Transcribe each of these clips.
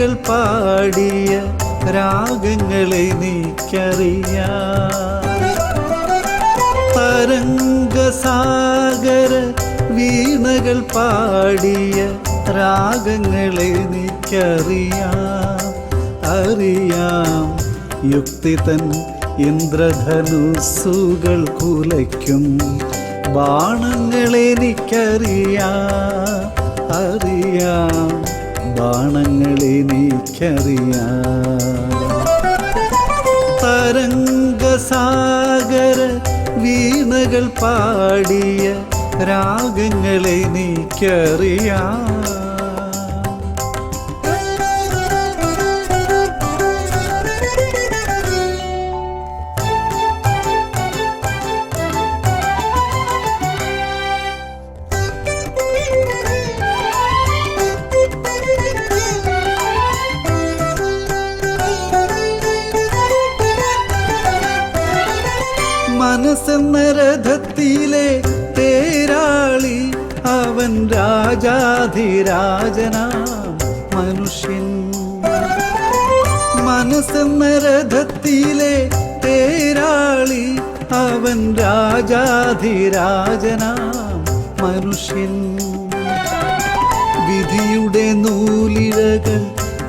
വീണകൾ പാടിയ രാഗങ്ങളെ നീക്കറിയാം. തരംഗസാഗര വീണകൾ പാടിയ രാഗങ്ങളെ നീക്കറിയാം. അറിയാം യുക്തി തൻ ഇന്ദ്രധനുസുകൾ കുലയ്ക്കും ബാണങ്ങളെ നിക്കറിയാം. അറിയാം ബാണങ്ങളെ നീക്കറിയാ തരംഗസാഗര വീണകൾ പാടിയ രാഗങ്ങളെ എനിക്കറിയാം രഥത്തിലെ തേരാളി അവൻ രാജാധിരാജനാം മനുഷ്യൻ. മനസ്സെന്ന രഥത്തിലെ തേരാളി അവൻ രാജാധിരാജനാം മനുഷ്യൻ. വിധിയുടെ നൂലിഴകൾ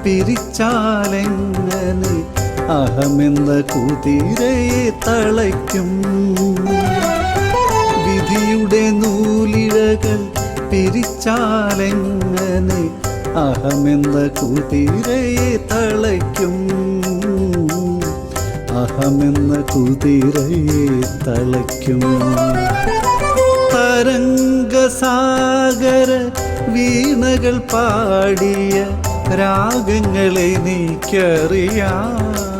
പിരിച്ചാലെങ്ങനെ? അഹമെന്ന കുതിരയെ തളയ്ക്കും. വിധിയുടെ നൂലിഴകൾ പിരിച്ചാലെങ്ങനെ? അഹമെന്ന കുതിരയെ തളയ്ക്കും. അഹമെന്ന കുതിരയെ തളയ്ക്കും. തരംഗസാഗര വീണകൾ പാടിയ രാഗങ്ങളെ നീക്കറിയാം.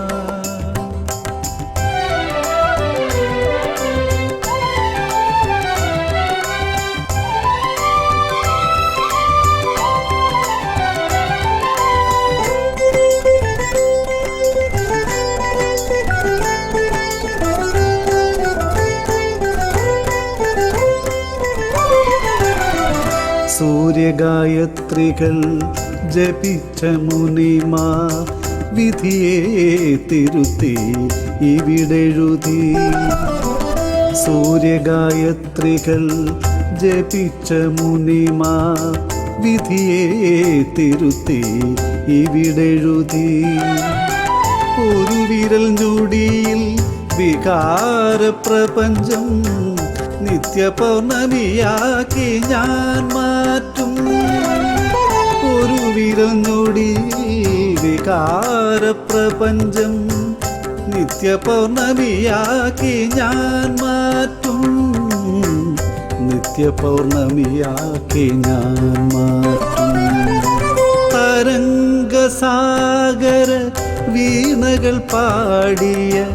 സൂര്യഗായത്രികൾ ജപിച്ച മുനിമാർ വിധിയെ തിരുത്തി ഇവിടെഴുതി. സൂര്യഗായത്രികൾ ജപിച്ച മുനിമാർ വിധിയെ തിരുത്തി ഇവിടെഴുതി. ഒരു വിരൽ ഞൊടിയിൽ വികാര പ്രപഞ്ചം നിത്യപൗർണമിയാക്കി ഞാൻ മാറ്റും ഒരു വികാരപ്രപഞ്ചം നിത്യപൗർണമിയാക്കി ഞാൻ മാറ്റും. നിത്യപൗർണമിയാക്കി ഞാൻ മാറ്റും. തരംഗസാഗര വീണകൾ പാടിയ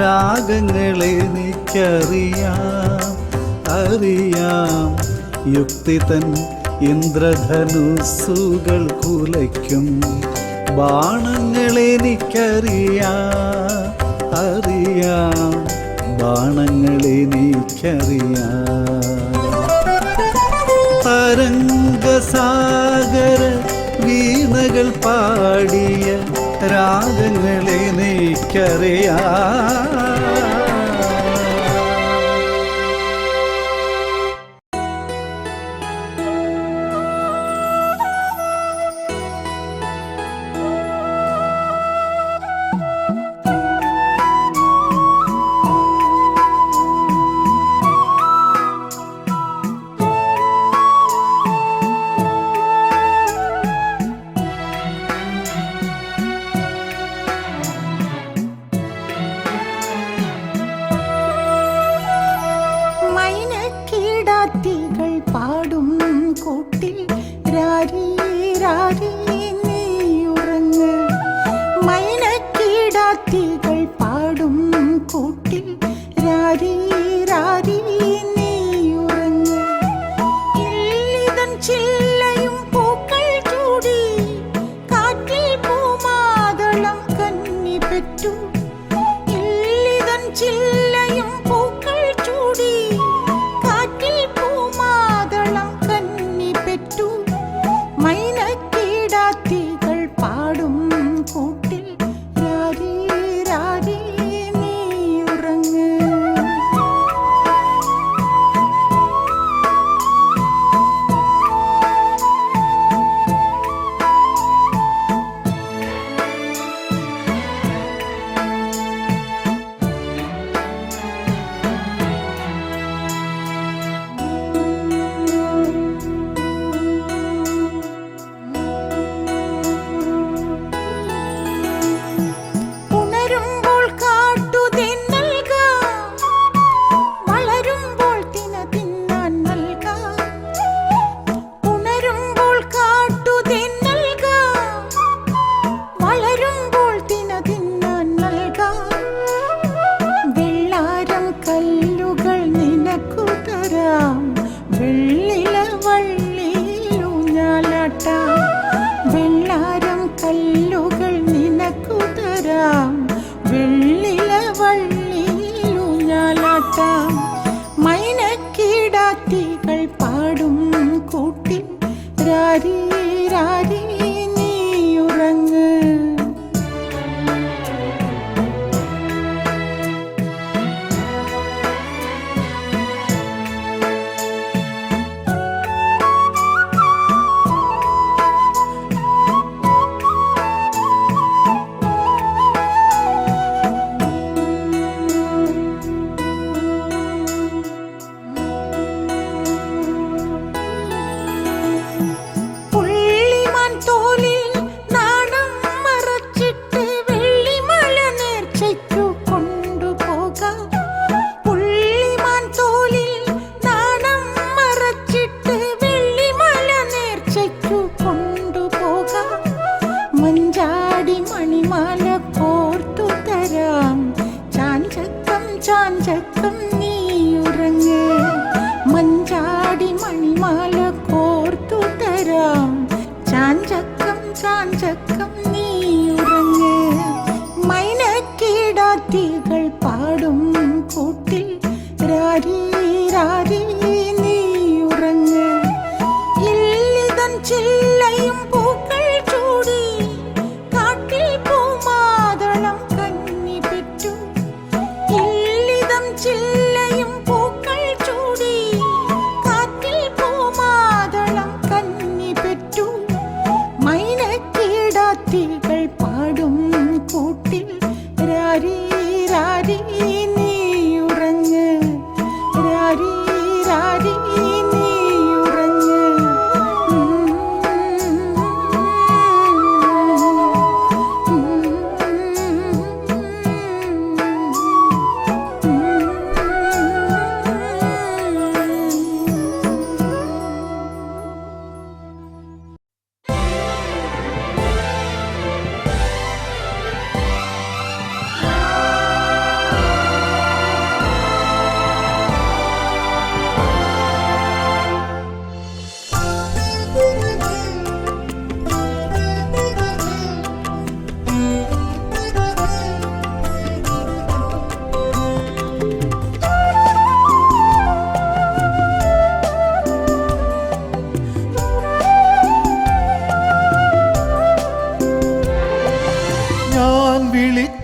രാഗങ്ങളെ എനിക്കറിയാം. അറിയാം യുക്തി തൻ ഇന്ദ്രധനുസുകൾ കുലയ്ക്കും. ബാണങ്ങളെനിക്കറിയാം അറിയാം. ബാണങ്ങളെനിക്കറിയാം തരംഗസാഗര വീണകൾ പാടിയ രാഗങ്ങളെ starting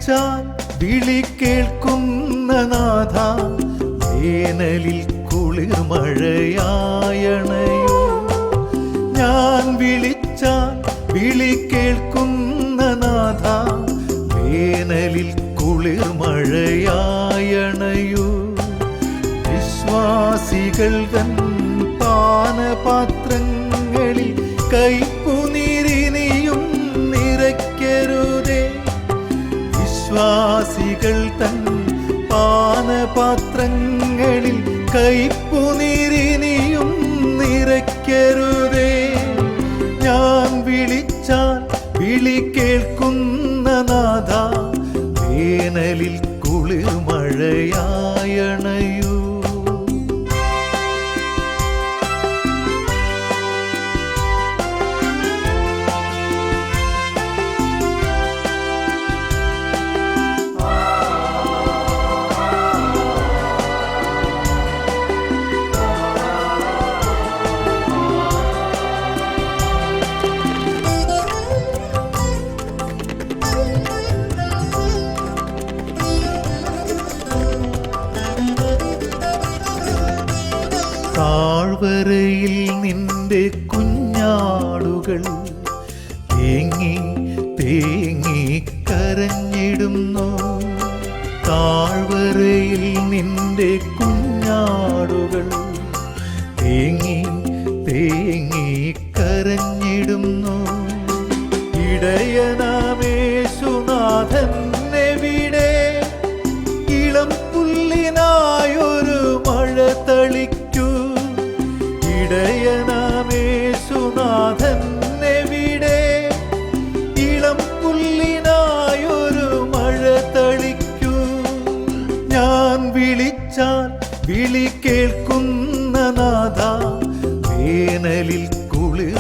വിളിച്ചാൽ വിളി കേൾക്കുന്ന നാഥ. വേനലിൽ കുളിർമഴയായണയോ ഞാൻ വിളിച്ചാൽ വിളി കേൾക്കുന്ന നാഥ. വേനലിൽ കുളിർമഴയായണയോ വിശ്വാസികൾ തൻ പാനപാത്രങ്ങളിൽ കൈപ്പൂ വിശ്വാസികൾ തൻ പാനപാത്രങ്ങളിൽ കൈ താഴ്വരയിൽ നിന്റെ കുഞ്ഞാടുകൾ തേങ്ങി തേങ്ങി കരഞ്ഞിടുന്നു. താഴ്വരയിൽ നിന്റെ കുഞ്ഞാടുകൾ തേങ്ങി തേങ്ങി കരഞ്ഞിടുന്നു. ഇടയനാമേശുനാഥൻ വിളിച്ചാൽ വിളി കേൾക്കുന്ന നാഥ വേനലിൽ കുളിർ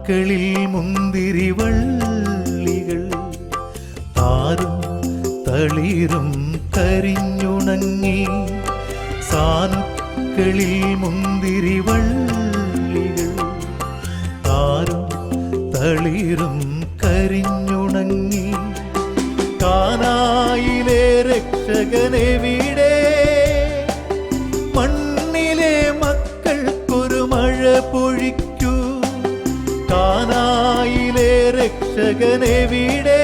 സാനുക്കളിൽ മുന്തിരി വള്ളികൾ താരും തളിരും കരിഞ്ഞുണങ്ങി. സാനുക്കളിൽ മുന്തിരി വള്ളികൾ താരും തളിരും കരിഞ്ഞുണങ്ങി. കാനായിലെ രക്ഷകനെവിടെ? രക്ഷകനെവിടെ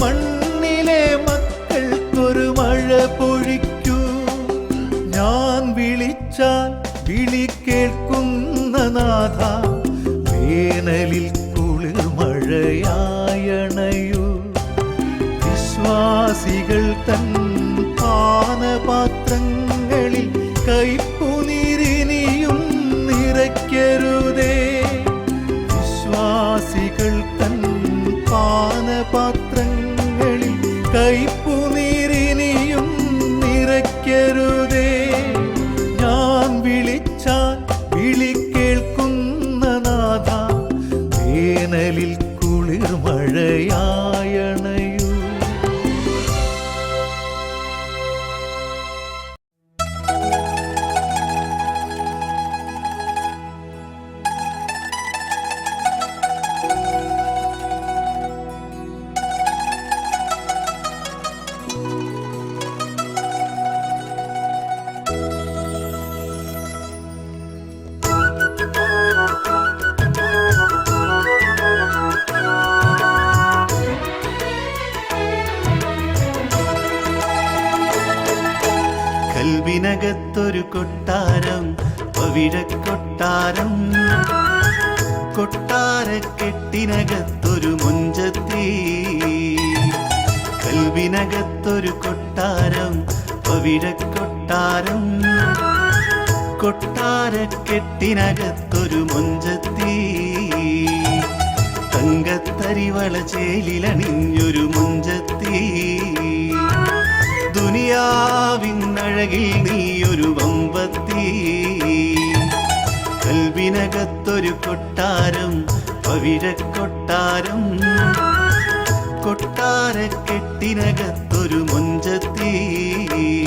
മണ്ണിലെ മക്കൾക്കൊരു മഴ പൊഴിക്കൂ. ഞാൻ വിളിച്ചാൽ വിളി കേൾക്കുന്ന നാഥ. വേനലിൽ കുളിർ മഴയായണയൂ. വിശ്വാസികൾ തൻ പാനപാത്രങ്ങളിൽ കൽവിനകത്തൊരു കൊട്ടാരം പവിഴക്കൊട്ടാരം. കൊട്ടാരക്കെട്ടിനകത്തൊരു മുഞ്ചത്തി. തങ്കത്തരിവള ചേലിലണിഞ്ഞൊരു മുഞ്ചത്തി. ദുനിയാവിന്നഴകിൽ നീയൊരു വമ്പത്തി. കൽവിനകത്തൊരു കൊട്ടാരം പവിഴക്കൊട്ടാരം. കൊട്ടാരക്കെട്ടിനകത്തൊരു മുഞ്ചത്തി.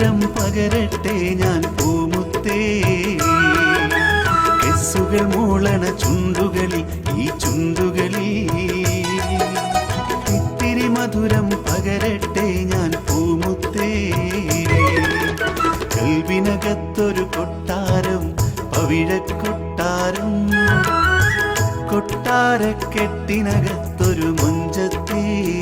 മധുരം പകരട്ടെ ഞാൻ പൂമുത്തേ. കെസ്സുകൾ മൂളണ ചുണ്ടുകളിൽ ഈ ചുണ്ടുകളിൽ. ഇത്തിരി മധുരം പകരട്ടെ ഞാൻ പൂമുത്തേ. കൽവിനകത്തൊരു കൊട്ടാരം പവിഴക്കൊട്ടാരം. കൊട്ടാരക്കെട്ടിനകത്തൊരു മുഞ്ചത്തേ.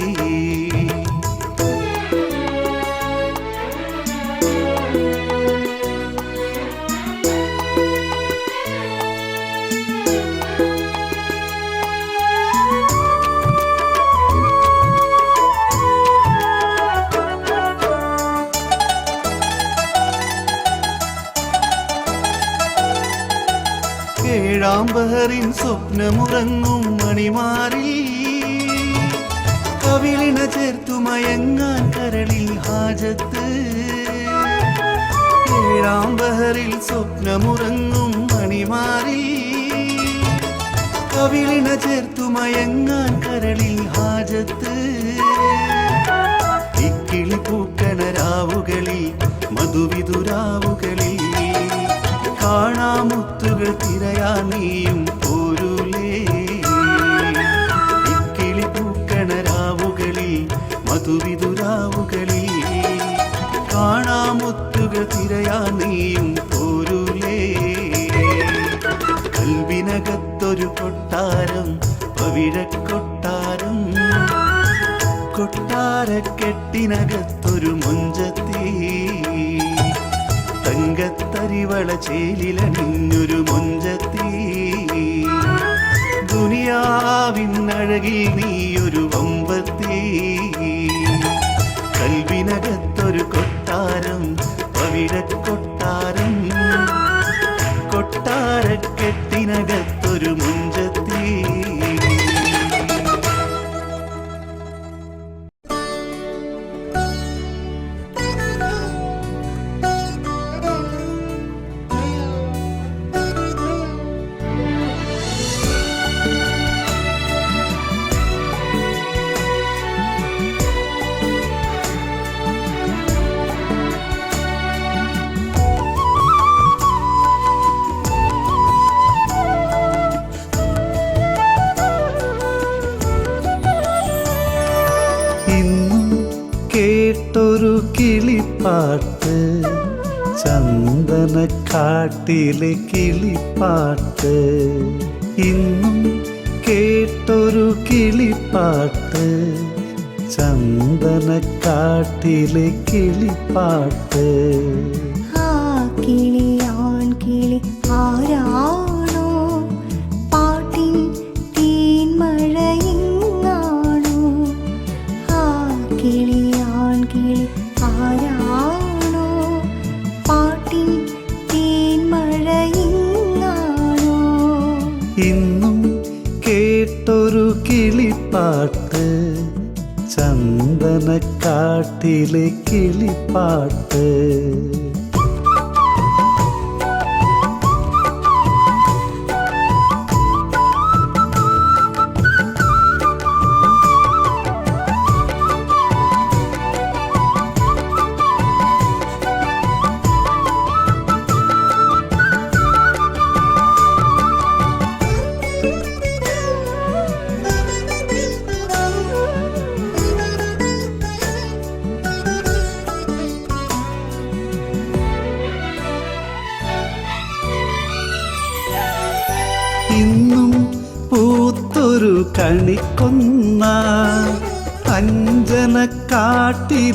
ബഹറിൻ സ്വപ്നമുറങ്ങും മണിമാറി കവിളിണ ചേർത്തു മയങ്ങാൻ കരളിൽ ഹാജത്ത്. ഏഴാം ബഹറിൽ സ്വപ്നമുറങ്ങും മണിമാറി കവിളിണ ചേർത്തു മയങ്ങാൻ കരളിൽ ഹാജത്ത്. ഇക്കിളി പൂക്കണരാവുകളിൽ മധുവിതുരാവുകളിൽ காணாமுத்துகள் திரையா நீயும் ചേലിലണിഞ്ഞൊരു മുഞ്ചത്തീ. ദുനിയാവിന്നഴകിൽ നീയൊരു വമ്പത്തി. കൽവിനകത്തൊരു കൊട്ടാരം ചന്ദനക്കാട്ടിലെ കിളിപ്പാട്ട്. ഇന്നും കേട്ടൊരു കിളിപ്പാട്ട്. ചന്ദനക്കാട്ടിലെ കിളിപ്പാട്ട്. ചന്ദനക്കാട്ടിലെ കിളിപ്പാട്ട്.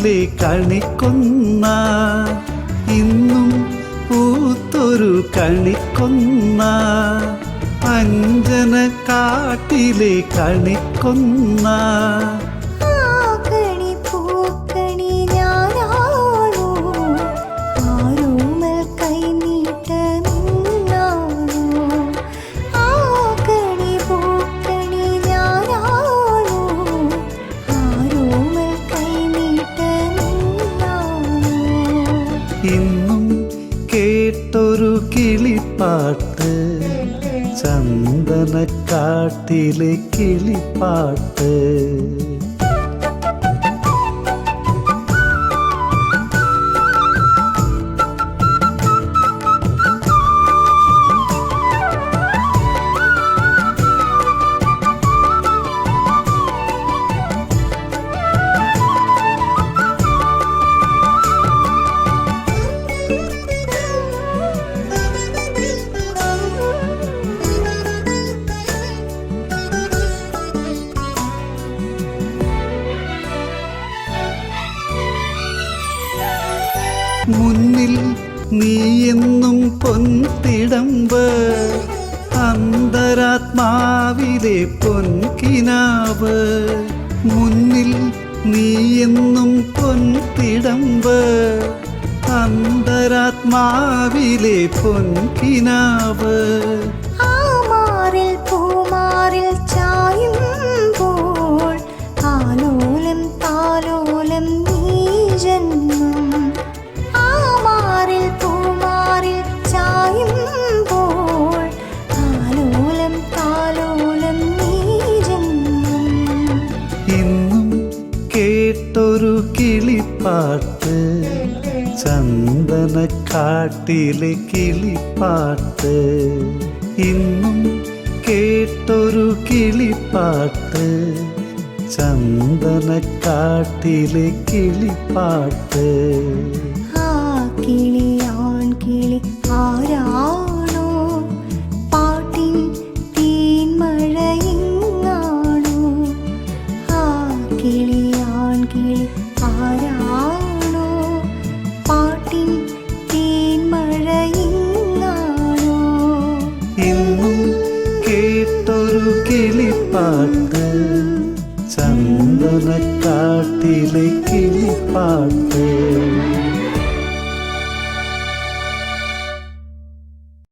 അഞ്ജനക്കാട്ടിലെ കണിക്കൊന്ന ഇന്നും പൂത്തൊരു കണിക്കൊന്ന അഞ്ജന കാട്ടിലെ കണിക്കൊന്ന ചന്ദനക്കാട്ടിലെ കിളിപ്പാട്ട്. മുന്നിൽ നീ എന്നും പൊൻതിടമ്പ് അന്തരാത്മാവിലെ പൊൻകിനാവ്. ചായുമ്പോൾ ആലോലം താലോലം നീ ജന്മം. ചന്ദനക്കാട്ടിലെ കിളിപ്പാട്ട്. ഇന്നും കേട്ടൊരു കിളിപ്പാട്ട്. ചന്ദനക്കാട്ടിലെ കിളിപ്പാട്ട്.